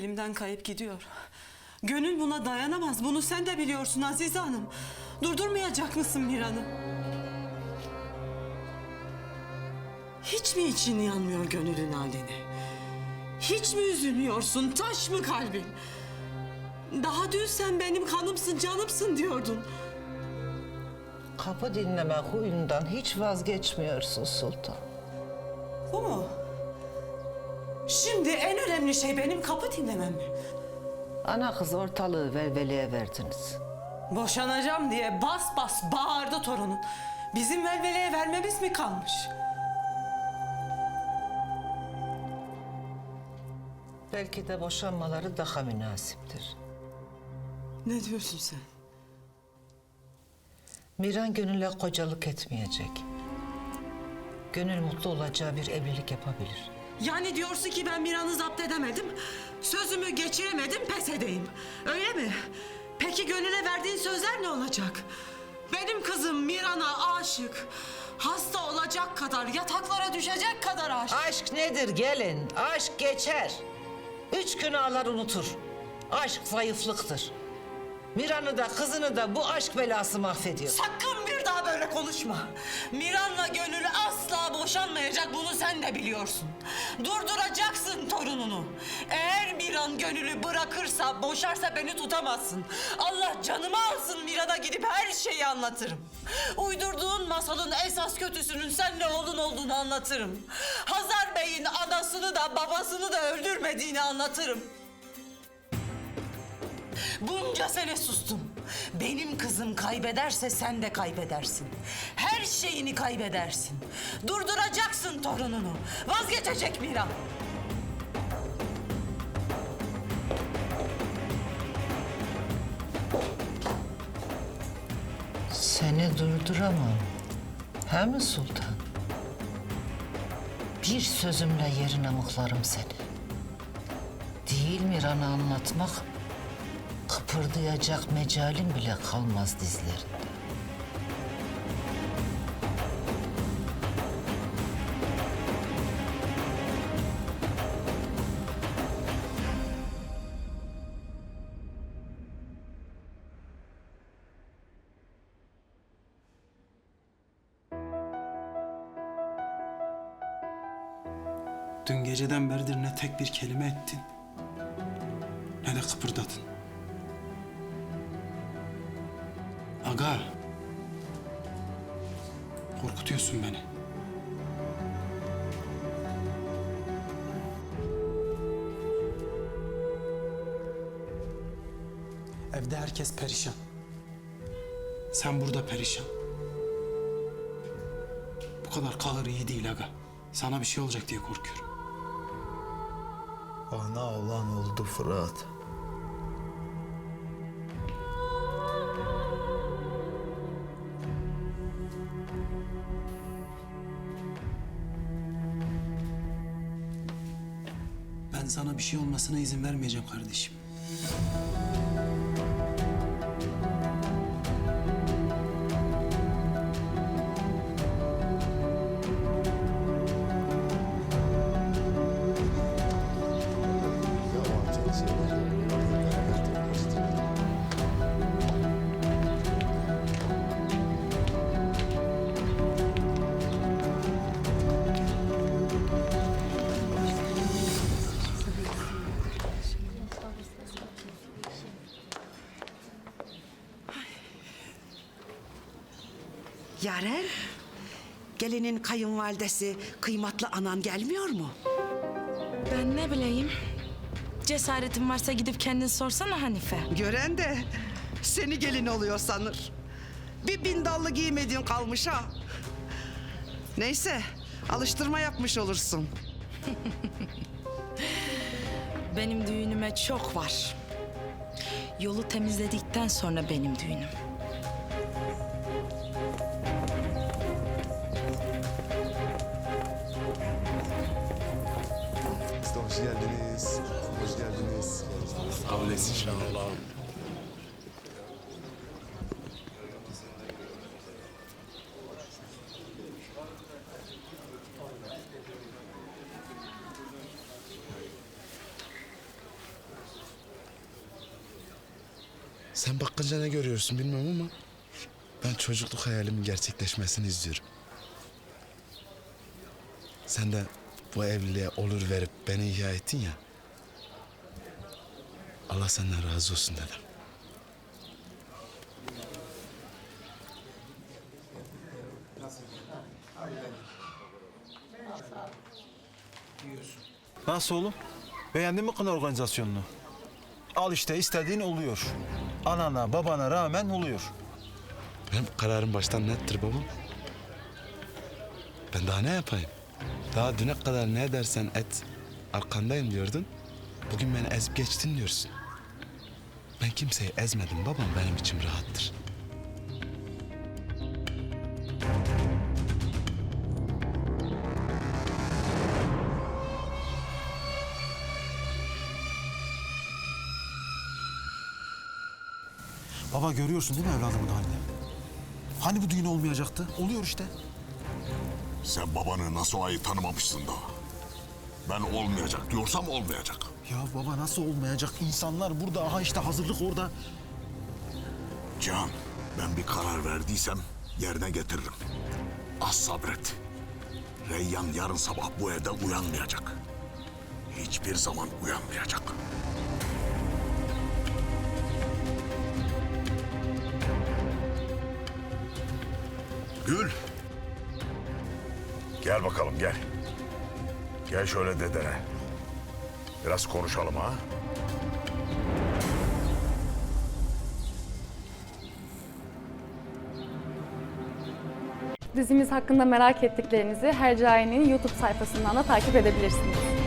elimden kayıp gidiyor. Gönül buna dayanamaz. Bunu sen de biliyorsun Azize Hanım. Durdurmayacak mısın Miran'ı? Hiç mi için yanmıyor gönülün haline? Hiç mi üzülüyorsun? Taş mı kalbin? Daha dün sen benim kanımsın, canımsın diyordun. Kapı dinleme huyundan hiç vazgeçmiyorsun sultan. Bu mu? Şimdi en önemli şey benim kapı dinlemem mi? Ana kız ortalığı velveleye verdiniz. Boşanacağım diye bas bas bağırdı torunun. Bizim velveleye vermemiz mi kalmış? Belki de boşanmaları daha münasiptir. Ne diyorsun sen? Miran Gönül'e kocalık etmeyecek. Gönül mutlu olacağı bir evlilik yapabilir. Yani diyorsun ki ben Miran'ı zapt edemedim, sözümü geçiremedim, pes edeyim. Öyle mi? Peki Gönül'e verdiğin sözler ne olacak? Benim kızım Miran'a aşık. Hasta olacak kadar, yataklara düşecek kadar aşık. Aşk nedir gelin? Aşk geçer. Üç gün ağlar unutur. Aşk zayıflıktır. Miran'ı da kızını da bu aşk belası mahvediyor. Sakın bir daha böyle konuşma. Miran'la Gönül asla boşanmayacak bunu sen de biliyorsun. Durduracaksın torununu. Eğer Miran Gönül'ü bırakırsa, boşarsa beni tutamazsın. Allah canımı alsın Miran'a gidip her şeyi anlatırım. Uydurduğun masalın esas kötüsünün senle oğlun olduğunu anlatırım. Hazar Bey'in anasını da babasını da öldürmediğini anlatırım. Bunca sene sustum. Benim kızım kaybederse sen de kaybedersin. Her şeyini kaybedersin. Durduracaksın torununu. Vazgeçecek Miran. Seni durduramam. He mi sultan? Bir sözümle yerine mıhlarım seni. Değil Miran'ı anlatmak, kıpırdayacak mecalim bile kalmaz dizlerinde. Dün geceden beridir ne tek bir kelime ettin, ne de kıpırdadın. Aga, korkutuyorsun beni. Evde herkes perişan. Sen burada perişan. Bu kadar kalır iyi değil aga. Sana bir şey olacak diye korkuyorum. Ana olan oldu Fırat. Ben sana bir şey olmasına izin vermeyeceğim kardeşim. Yaren, gelinin kayınvalidesi kıymatlı anan gelmiyor mu? Ben ne bileyim. Cesaretin varsa gidip kendin sorsana Hanife. Gören de seni gelin oluyor sanır. Bir bindallı giymediğin kalmış ha. Neyse, alıştırma yapmış olursun. Benim düğünüme çok var. Yolu temizledikten sonra benim düğünüm. Geldiniz. Hoş geldiniz. Sağ olasın inşallah. Sen bakınca ne görüyorsun bilmem ama ben çocukluk hayalimin gerçekleşmesini izliyorum. Sen de bu evliliğe olur verip beni ihya ettin ya. Allah senden razı olsun dedim. Nasıl oğlum? Beğendin mi kına organizasyonunu? Al işte istediğin oluyor. Anana babana rağmen oluyor. Benim kararım baştan nettir babam. Ben daha ne yapayım? Daha düne kadar ne dersen et arkandayım diyordun. Bugün beni ezip geçtin diyorsun. Ben kimseyi ezmedim babam benim içim rahattır. Baba görüyorsun değil mi evladımın halini? Hani bu düğün olmayacaktı? Oluyor işte. Sen babanı nasıl ayı tanımamışsın da. Ben olmayacak diyorsam olmayacak. Ya baba nasıl olmayacak? İnsanlar burada, aha işte hazırlık orada. Can, ben bir karar verdiysem yerine getiririm. Az sabret. Reyyan yarın sabah bu evde uyanmayacak. Hiçbir zaman uyanmayacak. Gül. Gel bakalım gel. Gel şöyle dedene. Biraz konuşalım ha. Dizimiz hakkında merak ettiklerinizi Hercai'nin YouTube sayfasından da takip edebilirsiniz.